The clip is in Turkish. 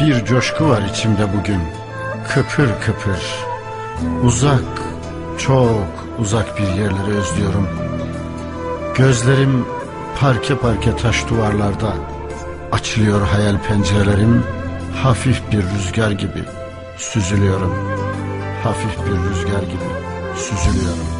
Bir coşku var içimde bugün. Kıpır kıpır. Uzak, çok uzak bir yerleri özlüyorum. Gözlerim parke parke taş duvarlarda. Açılıyor hayal pencerelerim. Hafif bir rüzgar gibi süzülüyorum. Hafif bir rüzgar gibi süzülüyorum.